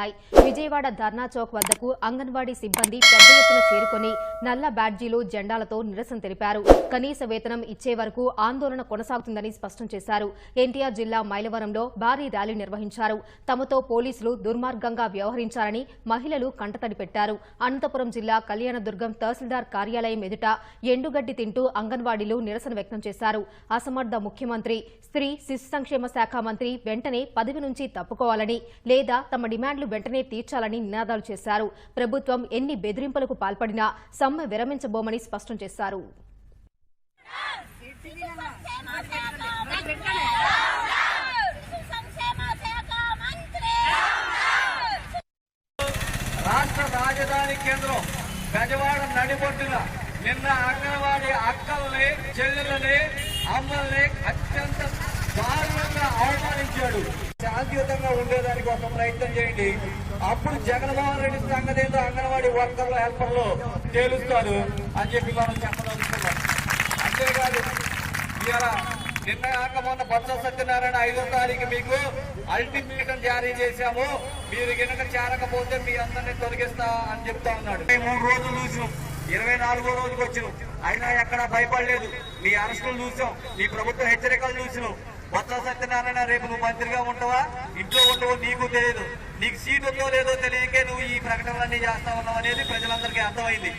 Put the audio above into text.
ない。విజయవాడ ధర్నా చౌక్ వద్దకు అంగన్వాడీ సిబ్బంది పెద్ద ఎత్తున చేరుకొని నల్ల బ్యాడ్జీలు జెండాలతో నిరసన తెలిపారు. కనీస వేతనం ఇచ్చే వరకు ఆందోళన కొనసాగుతుందని స్పష్టం చేశారు. ఎన్టీఆర్ జిల్లా మైలవరంలో భారీ ర్యాలీ నిర్వహించారు. తమతో పోలీసులు దుర్మార్గంగా వ్యవహరించారని మహిళలు కంటతడి పెట్టారు. అనంతపురం జిల్లా కళ్యాణదుర్గం తహసీల్దార్ కార్యాలయం ఎదుట ఎండుగడ్డి తింటూ అంగన్వాడీలు నిరసన వ్యక్తం చేశారు. అసమర్థ ముఖ్యమంత్రి స్త్రీ శిశు సంక్షేమ శాఖ మంత్రి వెంటనే పదవి నుంచి తప్పుకోవాలని లేదా తమ డిమాండ్లు వెంటనే తీర్చాలని నినాదాలు చేశారు. ప్రభుత్వం ఎన్ని బెదిరింపులకు పాల్పడినా సమ్మె విరమించబోమని స్పష్టం చేశారు. రాష్ట్ర రాజధాని కేంద్రం గజవాడ నడిబొడ్డున నిన్న అంగన్వాడీ అక్కల్ని చెల్లెలని అమ్మల్ని అత్యంత దారుణ ఆహ్వానించాడు. శాంతియుతంగా ఉండేదానికి ఒక ప్రయత్నం చేయండి. అప్పుడు జగన్మోహన్ రెడ్డి సంగతి ఏంటో అంగన్వాడీ వర్కర్లు హెల్పర్లు తేలుస్తారు అని చెప్పి మనం చెప్పదలుచుకున్నాం. అంతేకాదు ఇలా నిన్న కాక మొన్న బొత్స సత్యనారాయణ ఐదో తారీఖు మీకు అల్టిమేటం జారీ చేశాము. మీరు కనుక చేరకపోతే మీ అందరినీ తొలగిస్తా అని చెప్తా ఉన్నాడు. మూడు రోజులు చూసాం. ఇరవై నాలుగో రోజుకి వచ్చినాం. అయినా ఎక్కడ భయపడలేదు. నీ అరెస్టులు చూసాం. నీ ప్రభుత్వ హెచ్చరికలు చూసినాం. సత్యనారాయణ రేపు నువ్వు మంత్రిగా ఉంటావా? ఇంట్లో ఉండవో నీకు తెలియదు. నీకు సీట్ ఉందో లేదో తెలియకే నువ్వు ఈ ప్రకటనలన్నీ చేస్తా ఉన్నావు అనేది ప్రజలందరికీ అర్థమైంది.